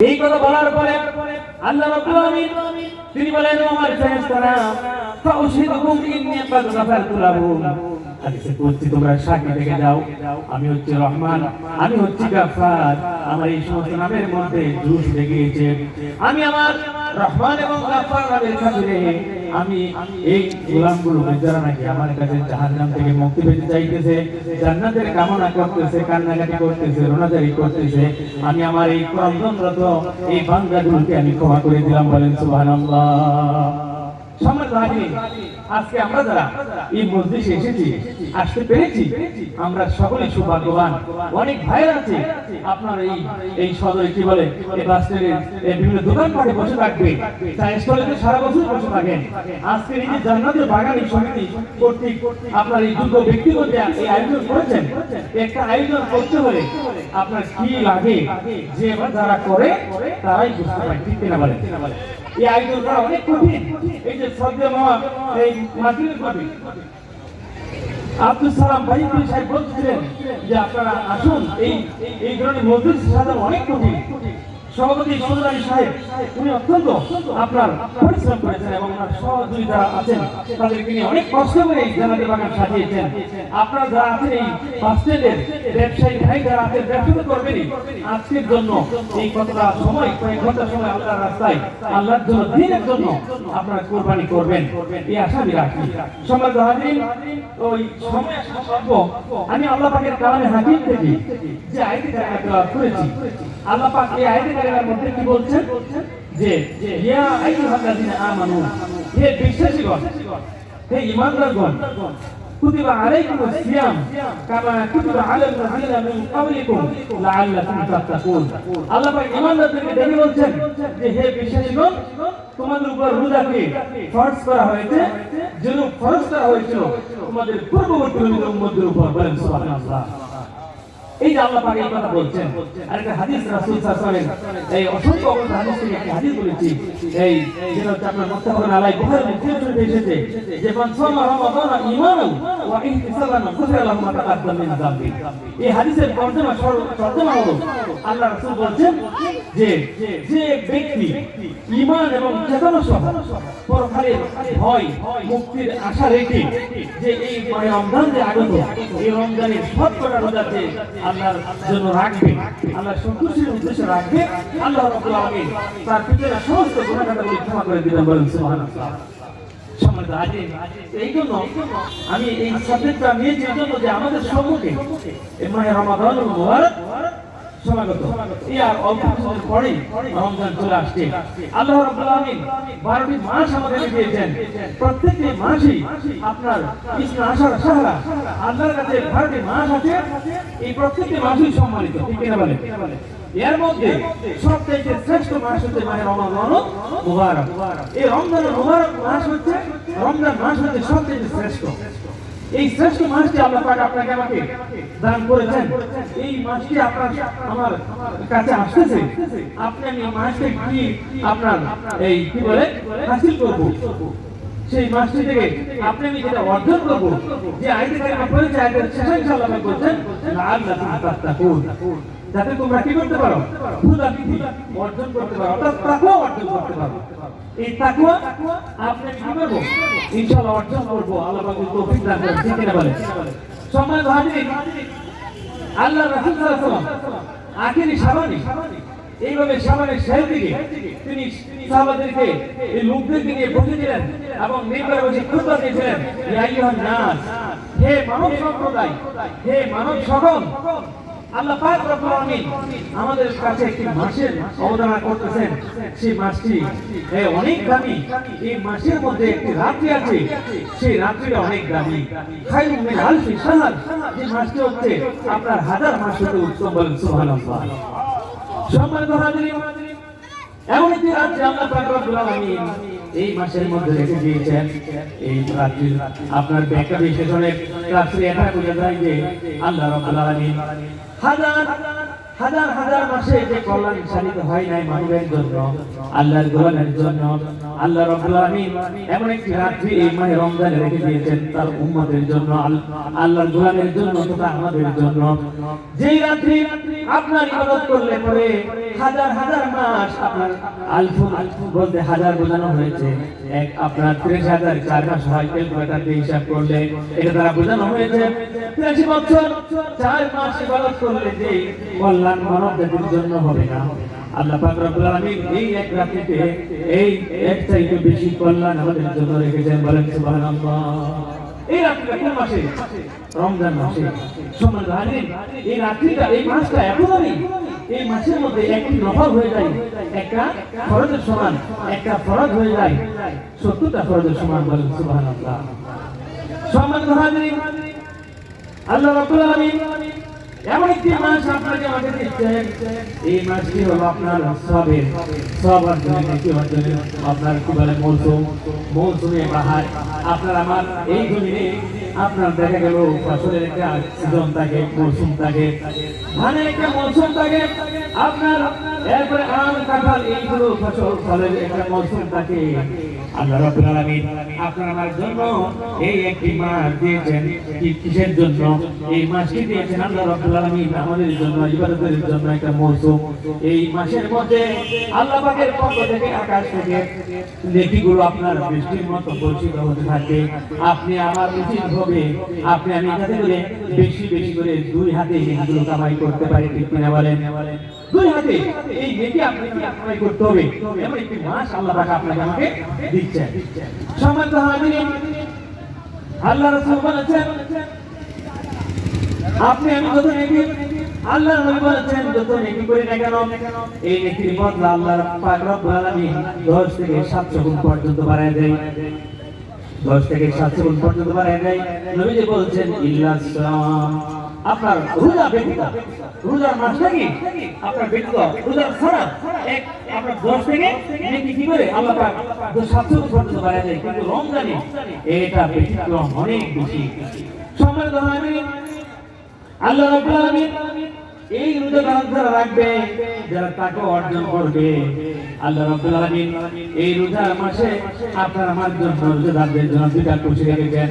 এই কথা বলার পরে আল্লাহ রাব্বুল আমিন তিনি বলেন আমার ফেরেশতারা, ফাউশিদুকুম ইন্নী ক্বাদ গাফারতু লাহুম। আমি আমার এই এই মুক্তি চাইতেছে করতেছে, কান্নাকাটি করতেছে করতেছে। আমি আমার এই ক্রন্দনরত এই আমি ক্ষমা করে দিলাম বলেন সুবহানাল্লাহ। আজকে আমরা যারা এই এসেছি পেরেছি, আমরা সকলেই সৌভাগ্যবান। অনেক আছে, আপনার এই এই সদরে কি বলে, এই বাস বিভিন্ন দোকানপাটে বসে থাকবে চায় স্টলেতে সারা বছর বসে থাকেন। আজকে এই যে জান্নাতের বাগানি সমিতি কর্তৃক আপনার এই দুটো ব্যক্তিগত এই আয়োজন করেছেন, একটা আয়োজন করতে হলে আপনার কি লাগে, যে যারা করে, তারাই বুঝতে পারে, ঠিক কিনা বলেন এই আয়োজন করা অনেক কঠিন। এই যে শ্রদ্ধা মহা এই মাটির কঠিন আব্দুল সালাম ভাই সাহেব বলছিলেন যে আপনারা আসুন, এই এই ধরনের মসজিদ সাজানো অনেক কঠিন। সভাপতি সৌদারি সাহেব, উনি অত্যন্ত আপনার পরিশ্রম করেছেন এবং ওনার সহযোগিতা আছেন, তাদেরকে নিয়ে অনেক কষ্ট করে এই জানাতে বাগান সাজিয়েছেন। আপনারা যারা আছেন এই বাস ব্যবসায়ী ভাই, যারা আছেন, ব্যবসা করবেনই। আজকের জন্য এই কতটা সময়, কয়েক ঘণ্টা সময় আল্লাহর রাস্তায়, আল্লাহর জন্য, দিনের জন্য আপনারা কোরবানি করবেন। এই আশা আমি রাখি। সম্মানিত হাজির ওই সময় স্বল্প আমি আল্লাহ পাকের কালামে হাকিম থেকে যে কারিমা তেলাওয়াত করেছি, আল্লাহ পাক এই আয়াতে কারিমার মধ্যে কি বলছেন যে ইয়া আমানু, হে বিশ্বাসীগণ, হে ঈমানদারগণ, কুতিবা আলাইকুমুস সিয়াম কামা কুতিবা আলাল মিন ক্বাবলিকুম লাআল্লাকুম তাত্তাকুন। আল্লাহ পাক ঈমানদারদেরকে বলছেন যে, হে বিশ্বাসীগণ, তোমাদের উপর রোজাকে ফরজ করা হয়েছে যেন ফরজ করা হয়েছিল, তোমাদের পূর্ববর্তী নবীর উম্মতের উপর বলেন সুবহানাল্লাহ। এই যে আল্লাহ পাক কথা বলছেন আর একটা হাদিস রাসূল সাল্লাল্লাহু আলাইহি এই অসংখ্য হাদিস বলেছি। এই যেটা হচ্ছে মুত্তাফাকুন আলাইহি বুখারী মুসলিম শরীফে এসেছে, যে মান সামা রমাদান ঈমানান ওয়া ইহতিসাবান গুফিরা লাহু মা তাকাদ্দাম মিন যামবি। এই হাদিসের তরজমা তরজমা হলো আল্লাহ রাসূল বলছেন যে যে ব্যক্তি ঈমান এবং চেতনা সহ পরকালের ভয়, মুক্তির আশা রেখে যে এই রমজান যে আগত, এই রমজানের সব কটা রোজাতে আল্লাহর জন্য রাখবে আল্লাহ সন্তুষ্টির উদ্দেশ্যে রাখবে, আল্লাহ রাব্বুল আলামিন তার পিছনে সমস্ত গুনাহগুলো ক্ষমা করে দিবেন বলেন সুবহানাল্লাহ। আমি এই সাবজেক্টটা নিয়েছি যে আমাদের সম্মুখে। এই মাহে রমাদান মুবারক এই অল্প কিছুদিন পরেই রমজান চলে আসছে। আল্লাহ রাব্বুল আলামিন 12টি মাস আমাদের দিয়েছেন। প্রত্যেকটি মাসই আপনার ইসনা আশার সাহারা আল্লাহর কাছে 12টি মাস আছে। এই প্রত্যেকটি মাসই সম্মানিত। ঠিক কিনা বলেন? এর মধ্যে সবচেয়ে শ্রেষ্ঠ মাস হচ্ছে মাহে রমাদান মুবারক। এই রমজানের মুবারক মাস হচ্ছে রমজান মাস হচ্ছে সবচেয়ে শ্রেষ্ঠ। এই শ্রেষ্ঠ মাসটি আল্লাহ পাক আপনাকে আমাকে দান করেছেন। এই মাসটি আপনার আমার কাছে আসতেছে। আপনি আমি এই কি আপনার এই কি বলে, হাসিল করব? সেই মাসটি থেকে আপনি আমি যেটা অর্জন করব, যে থেকে আপনার যে আইতে শেষ ইনশাআল্লাহ করছেন আল্লাহ তাত্তাকুন। যাতে তোমরা কি করতে পারো? অর্জন করতে পারো, অর্থাৎ তাকওয়া অর্জন করতে পারো। এই তাকওয়া আপনি কি করব? ইনশাআল্লাহ অর্জন করব, আল্লাহ পাক তৌফিক দান করেন, ঠিক আল্লাহ রাসূল সাল্লাল্লাহু আলাইহি ওয়াসাল্লাম আখেরি শাবানে এইভাবে শাবানের শেষ দিকে তিনি সাহাবাদেরকে, এই লোকদেরকে নিয়ে বসেছিলেন এবং মেম্বারে বসে খুতবা দিয়েছিলেন, ইয়া নাস, হে মানব সম্প্রদায়, হে মানব সকল আল্লাহ পাক রব্বুল আলামিন আমাদের কাছে একটি মাসের অবদান করতেছেন। সেই মাসটি এ অনেক দামি। এই মাসের মধ্যে একটি রাত্রি আছে। সেই রাত্রিটা অনেক দামি। খায়রুম মিন আলফি শাহর যে মাসটি হচ্ছে আপনার হাজার মাস হতে উত্তম বলেন সুবহানাল্লাহ। সম্মানিত হাজিরিন, এমন একটি রাত্রি আল্লাহ পাক রব্বুল আলামিন এই মাসের মধ্যে রেখে দিয়েছেন এই রাত্রির আপনার ব্যাখ্যা বিশ্লেষণের রাত্রি এটা বোঝা যায় যে আল্লাহ রব্বুল হাজার হাজার হাজার মাসে যে কল্যাণ সাধিত হয় নাই মানুষের জন্য, আল্লাহর গোলামের জন্য আল্লাহ রাব্বুল আলামিন এমন একটি রাত্রি এই মাহে রমজানে রেখে দিয়েছেন তার উম্মতের জন্য, আল- আল্লাহর গোলামের জন্য তথা আমাদের জন্য। যেই রাত্রি আপনার ইবাদত করলে পরে হাজার হাজার মাস আপনার আলফু বলতে হাজার বোঝানো হয়েছে। এক আপনার ত্রিশ হাজার, চার মাস হয়, ক্যালকুলেটার দিয়ে হিসাব করলে এটা দ্বারা বোঝানো হয়েছে। তিরাশি বছর, চার মাস ইবাদত করলে যে কল্যাণ মানব জাতির জন্য হবে না। আল্লাহ পাক রব্বুল আলামিন এই এক রাত্রিতে এই এক চাইতে বেশি কল্যাণ আমাদের জন্য রেখেছেন বলেন সুবহানাল্লাহ। এই রাত্রিটা কোন মাসে? রমজান মাসে। সম্মানিত হাজিরিন এই রাত্রিটা, এই মাসটা এত দামি। এই মাসের মধ্যে একটি নফল হয়ে যায়। একটা ফরজের সমান, একটা ফরজ হয়ে যায়। সত্তরটা ফরজের সমান বলেন সুবহানাল্লাহ। সম্মানিত হাজিরিন, আল্লাহ রাব্বুল আলামিন এমন একটি মাস আপনাকে আমাকে দিচ্ছেন এই আপনার সবের সব অর্জনের আপনার কি বলে মৌসুম মৌসুমে বাহার আপনার আমার এই জমিনে আপনার দেখা গেল ফসলের একটা সিজন থাকে মৌসুম থাকে। ধানের একটা মৌসুম থাকে। আপনার এরপরে আম, কাঁঠাল, এইগুলো ফসল, ফলের একটা মৌসুম থাকে। আল্লাহ রাব্বুল আলামিন, আপনার আমার জন্য এই একটি মাস দিয়েছেন। কি কিসের জন্য? এই মাসটি দিয়েছেন আল্লাহ রাব্বুল আলামিন, আমাদের জন্য, ইবাদতের জন্য একটা মৌসুম। এই মাসের মধ্যে আল্লাহ পাকের পক্ষ থেকে আকাশ থেকে নেকিগুলো আপনার বৃষ্টির মতো বর্ষিত হতে থাকে। আপনি আমার উচিত হবে, আপনি আমি যাতে করে বেশি বেশি করে দুই হাতে কামাই করতে পারি, ঠিক কিনা বলেন? দুই হাতে এই নেকি আপনাকে করতে হবে। এমন একটি মাস আল্লাহ আপনাকে আমাকে আল্লাহ বলেছেন, আপনি আমি যত নেকি, আল্লাহ নবী বলেছেন, যত নেকি করি না কেন, এই নেকির বদলা আল্লাহ পাক রব্বুল আলামিন 10 থেকে 700 গুণ পর্যন্ত বাড়ায় দেয় 10 থেকে 700 গুণ পর্যন্ত বাড়ায় দেয় নবীজি বলছেন ইল্লা সাম। আপনার রোজা ব্যতীত। রোজার মাস নাকি আপনার ব্যতীত রোজার ছাড়া এক আপনার 10 থেকে কি করে আল্লাহ পাক 700 গুণ পর্যন্ত বাড়ায় দেয়। কিন্তু রমজানে এটা ব্যতিক্রম অনেক বেশি। সম্মানিত হাজিরিন আল্লাহ রাব্বুল এই রোজা যারা রাখবে যারা তাকে অর্জন করবে। আল্লাহ রাব্বুল আলামিন এই রোজার মাসে আপনার আমার জন্য রোজাদারদের জন্য দুটা খুশি রেখেছেন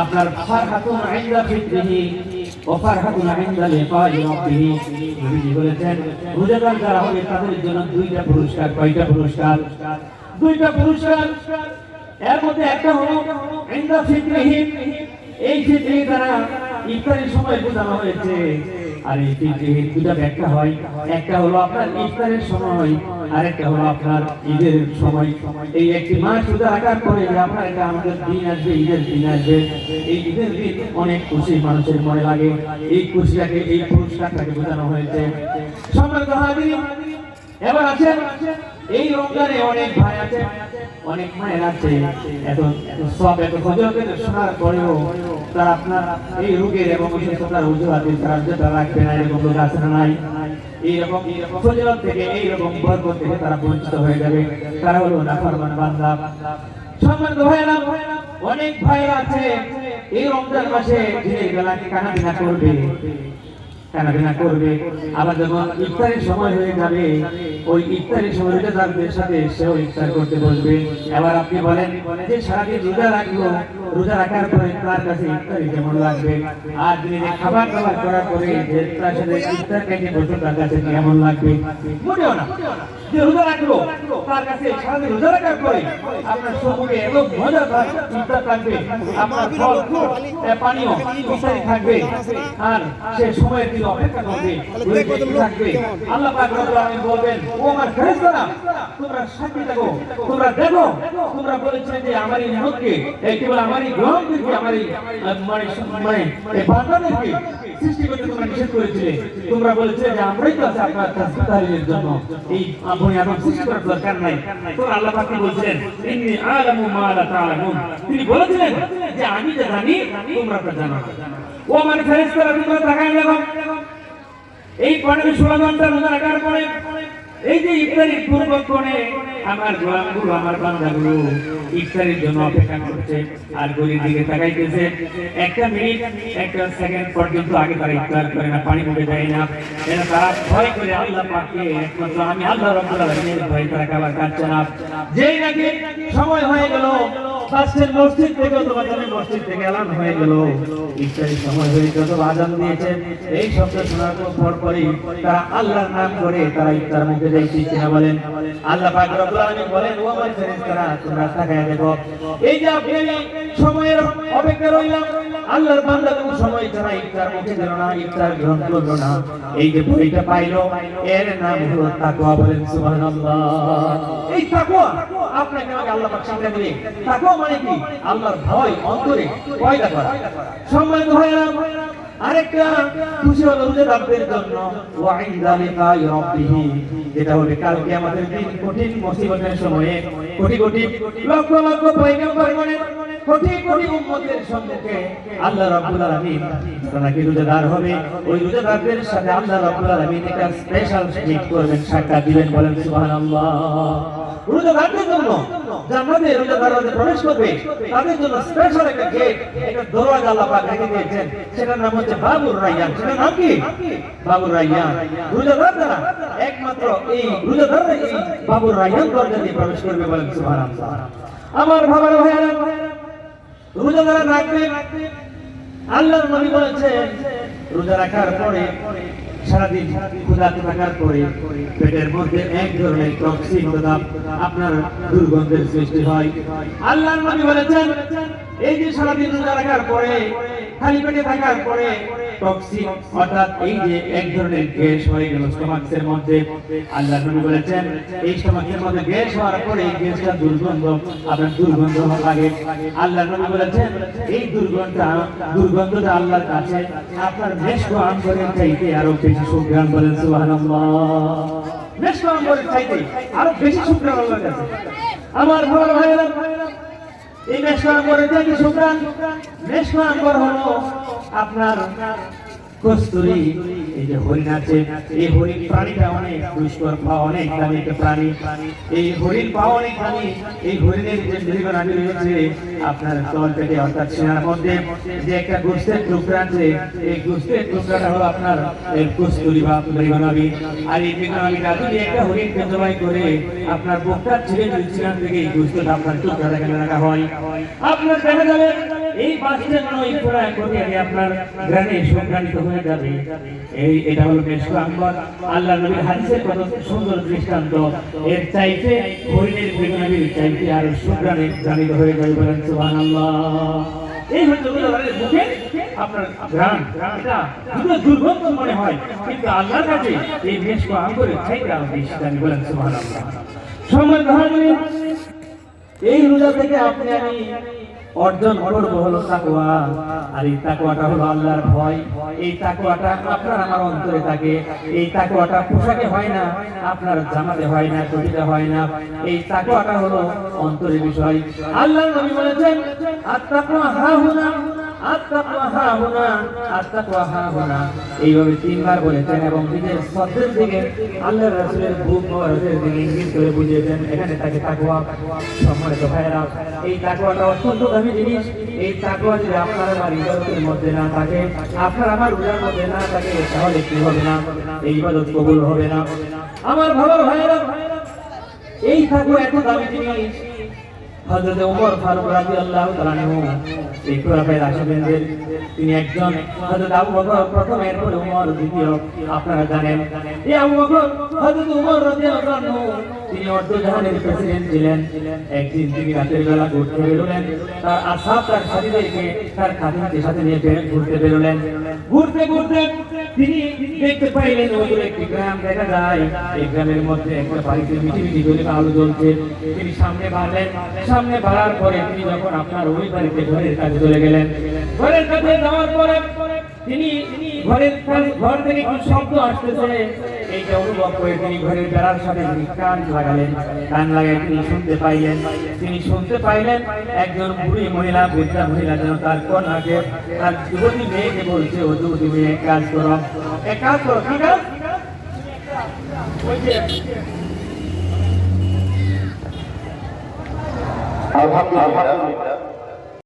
আপনার ফারহাতুন ইনদা ফিতরিহি ও ফারহাতুন ইনদা লিকাই রাব্বিহি। নবীজি বলেছেন, রোজাদার যারা হবে তাদের জন্য দুইটা পুরস্কার। কয়টা পুরস্কার? দুইটা পুরস্কার। এর মধ্যে একটা হলো ইনদা ফিতরিহি। এই ফিতরি দ্বারা ইফতারের সময় বোঝানো হয়েছে আর এই দুটা ব্যাখ্যা হয়, একটা হলো আপনার ইফতারের সময় আর একটা হলো আপনার ঈদের সময়। এই একটি মাস শুধু রাখার পরে আপনার এটা আমাদের দিন আসবে, ঈদের দিন আসবে। এই ঈদের দিন অনেক খুশি মানুষের মনে লাগে। এই খুশিটাকে, এই পুরস্কারটাকে বোঝানো হয়েছে। হাজিরিন, এবার আছেন এই রমজানে অনেক ভাই আছে, অনেক মায়ের আছে। এত সব এত ফজলতের শোনার পরেও তারা আপনার এই রোগের এবং অসুস্থতার অজুহাতে তারা যেটা রাখবে না, এরকম লোক আছে না নাই? তারা বঞ্চিত হয়ে যাবে। তারা হলো নাফরমান অনেক ভাইয়েরা আছে, এই রমজান মাসে দিনের বেলাকে করবে। কানাবিনা করবে। আবার যখন ইফতারের সময় হয়ে যাবে, ওই ইফতারের সময় রোজাদারদের সাথে সেও ইফতার করতে বসবে। এবার আপনি বলেন যে সারাদিন রোজা রাখল রোজা রাখার পরে তার কাছে ইফতারি কেমন লাগবে। আর দিনে খাবার দাবার করার পরে তার সাথে ইফতার বসে তার কাছে কেমন লাগবে? না। যে রোজা রাখল, তার কাছে সারাদিন রোজা রাখার পরে আপনার মজা ইফতার থাকবে। আপনার ফল পানীয় থাকবে। আর সে সময়ের অপেক্ষা করবে থাকবে। আল্লাহ পাক বলবেন, ও আমার তোমরা সাক্ষী তোমরা দেখো, তোমরা যে আমার এই কেবল আমার এই গ্রহণদেরকে আমার এই মানে মানে বান্দাদেরকে সৃষ্টি করতে তোমরা নিষেধ করেছিলে। তোমরা বলেছিলে যে আমরাই তো আছে আপনার তাসবিহ জন্য। এই আপনি আদম সৃষ্টি করার দরকার নাই। তো আল্লাহ পাক কি বলছিলেন? ইন্নী আলামু মা লা তাআলামুন। তিনি বলেছিলেন যে, আমি যা জানি, তোমরা তা জানো। ও আমার ফেরেশতারা, তোমরা তাকায় দেখো এই পনেরো ষোলো ঘণ্টা রোজা রাখার এই যে পূর্বক্ষণে আমার গোলামগুলো আমার বান্দাগুলো ইফতারির জন্য অপেক্ষা করছে আর গলির দিকে তাকাইতেছে। একটা মিনিট, একটা সেকেন্ড পর্যন্ত আগে তারা ইফতার করে না, পানি মুখে দেয় না। এরা তারা ভয় করে আল্লাহ পাকে একমাত্র আমি আল্লাহ রব্বুল ভয় তারা খাবার খাচ্ছে না। যেই নাকি সময় হয়ে গেল এই শব্দ পর পরই তারা আল্লাহর নাম করে তারা ইফতার মুখে দেয় কিনা বলেন? আল্লাহ বলেন, ও যে সময়ের অপেক্ষা সময় ছাড়া ইফতার এই যে বইটা পাইলো, এর নাম হলো তাকওয়া বলেন সুবহানাল্লাহ। এই আপনাকে আমাকে আল্লাহ পাক শিক্ষা দিবে। মানে কি? আল্লাহর ভয়, অন্তরে পয়দা করা। আরেকটা খুশি হলো রোজাদারদের জন্য ওয়াইদা লিকাই রাব্বিহি। যেটা হবে কালকে আমাদের দিন, কঠিন মুসিবতের সময়ে। কোটি কোটি, লক্ষ লক্ষ মানে আল্লাহ হবে? ওই সাথে আল্লাহ একটা স্পেশাল সাক্ষাৎ দিবেন, বলেন সুবহানাল্লাহ। রোজাদারদের জন্য জান্নাতে রোজাদাররা প্রবেশ করবে, তাদের জন্য স্পেশাল একটা গেট একটা দরওয়াজা আল্লাহ পাক রেখে দিয়েছেন, সেটার নাম হচ্ছে বাবুর রাইয়ান। সেটার নাম কি? বাবুর রাইয়ান। রোজাদার একমাত্র এই এই বাবুর রাইয়ান দরজা দিয়ে প্রবেশ করবে বলেন সুবহানাল্লাহ। আমার ভাবার ভাইয়েরা রোজা যারা রাখবে আল্লাহর নবী বলেছেন রোজা রাখার পরে সারাদিন ক্ষুধাতে থাকার পরে পেটের মধ্যে এক ধরনের টক্সিন অথবা আপনার দুর্গন্ধের সৃষ্টি হয়। আল্লাহর নবী বলেছেন, এই যে সারাদিন রোজা রাখার পরে খালি পেটে থাকার পরে টক্সিন অর্থাৎ এই যে এক ধরনের গ্যাস হয়ে গেল স্টোমাক্সের মধ্যে। আল্লাহ নবী বলেছেন, এই স্টোমাক্সের মধ্যে গ্যাস হওয়ার পরে এই গ্যাসটা দুর্গন্ধ, আপনার দুর্গন্ধ লাগে। আল্লাহ নবী বলেছেন, এই দুর্গন্ধ দুর্গন্ধটা আল্লাহর কাছে আপনার মেশকো আম্বরের চাইতে আরও বেশি সুগ্রাম বলেন, সুবহানাল্লাহ। মেশকো আম্বরের চাইতে আরও বেশি সুগ্রাম আল্লাহর কাছে। আমার ভালো ভাইয়েরা এই মেশকো আম্বরের থেকে সুগ্রাম মেশকো আম্বর হলো আপনার কস্তুরি। এই যে হরিণ আছে এই হরিণ প্রাণীটা অনেক দুষ্কর পা অনেক দামি একটা প্রাণী। এই হরিণ পা অনেক দামি। এই হরিণের যে নাটি রয়েছে আপনার তল পেটে, অর্থাৎ সেনার মধ্যে যে একটা গোস্তের টুকরা আছে, এই গোস্তের টুকরাটা হলো আপনার কস্তুরি বা মৃগনাবি আর এই মৃগনাবিটা যদি একটা হরিণ জবাই করে আপনার বুকটা ছিঁড়ে যদি সেখান থেকে এই গোস্তটা আপনার টুকরাটা রাখা হয়। আপনার দেখা যাবে এই বাসিটার জন্য এই পুরা কোটি আগে আপনার গ্রামে সংক্রামিত হয়ে যাবে। এই, এটা হলো মেশকো আম্বর আল্লাহ নবীর হাদিসের কত সুন্দর দৃষ্টান্ত। এর চাইতে হরিণের বেগুনাবির চাইতে আর সুগ্রামে জানিত হয়ে যাবে বলেন, সুবহানাল্লাহ। এই হচ্ছে মুখে আপনার গ্রাম, এটা মনে হয়। কিন্তু আল্লাহর কাছে এই মেশকো আম্বরের চাইতে বলেন এই রোজা থেকে আপনি আমি অর্জন করব হলো তাকওয়া। আর এই তাকওয়াটা হলো আল্লাহর ভয়। এই তাকওয়াটা আপনার আমার অন্তরে থাকে। এই তাকওয়াটা পোশাকে হয় না, আপনার জামাতে হয় না, টুপিতে হয় না। এই তাকওয়াটা হলো অন্তরের বিষয়। আল্লাহ নবী বলেছেন, আত্তাকওয়া তাকুয়া হা হাহুনা এইভাবে তিনবার বলেছেন এবং নিজের শব্দের দিকে আল্লাহর রাসূলের বুক মোবারকের দিকে ইঙ্গিত করে বুঝিয়েছেন। এখানে তাকে তাকওয়া সম্মানিত ভাইরা এই তাকওয়াটা অত্যন্ত দামি জিনিস। এই তাকওয়া যদি আপনার আমার ইবাদতের মধ্যে না থাকে, আপনার আমার রোজার মধ্যে না থাকে, তাহলে কি হবে না? এই ইবাদত কবুল হবে না। আমার ভালো ভাইরা এই তাকওয়া এত দামি জিনিস হযরত ওমর ফারুক রাদিয়াল্লাহু তাআলা আনহু, এই খোলাফায়ে রাশিদিনদের তিনি একজন হযরত আবু বকর প্রথম, এরপরে ওমর, দ্বিতীয়, আপনারা জানেন। এই আবু বকর, হযরত ওমর রাদিয়াল্লাহু আনহু, তিনি অর্ধজাহানের প্রেসিডেন্ট ছিলেন। একদিন তিনি রাতের বেলা ঘুরতে বেরোলেন, তার আসাব তার সাথীদেরকে তার খাদিমদের সাথে নিয়ে ঘুরতে বেরোলেন। ঘুরতে ঘুরতে তিনি দেখতে পাইলেন ওই দূরে একটি গ্রাম, দেখা যায়, এই গ্রামের মধ্যে একটা বাড়িতে মিটি মিটি করে আলো জ্বলছে। তিনি সামনে বাড়লেন সামনে বাড়ার পরে তিনি যখন আপনার ওই বাড়িতে ঘরের কাছে চলে গেলেন, ঘরের কাছে যাওয়ার পরে তিনি ঘরের ঘর থেকে একটু শব্দ আসতেছে? এইটা অনুভব করে তিনি ঘরের বেড়ার সাথে তিনি কান লাগালেন, কান লাগাই তিনি শুনতে পাইলেন। তিনি শুনতে পাইলেন একজন বুড়ি মহিলা, বৃদ্ধা মহিলা যেন তার কন্যাকে তার যুবতী মেয়েকে বলছে, ও যুবতী মেয়ে কাজ করো। এক কাজ করো, কি কাজ? আলহামদুলিল্লাহ।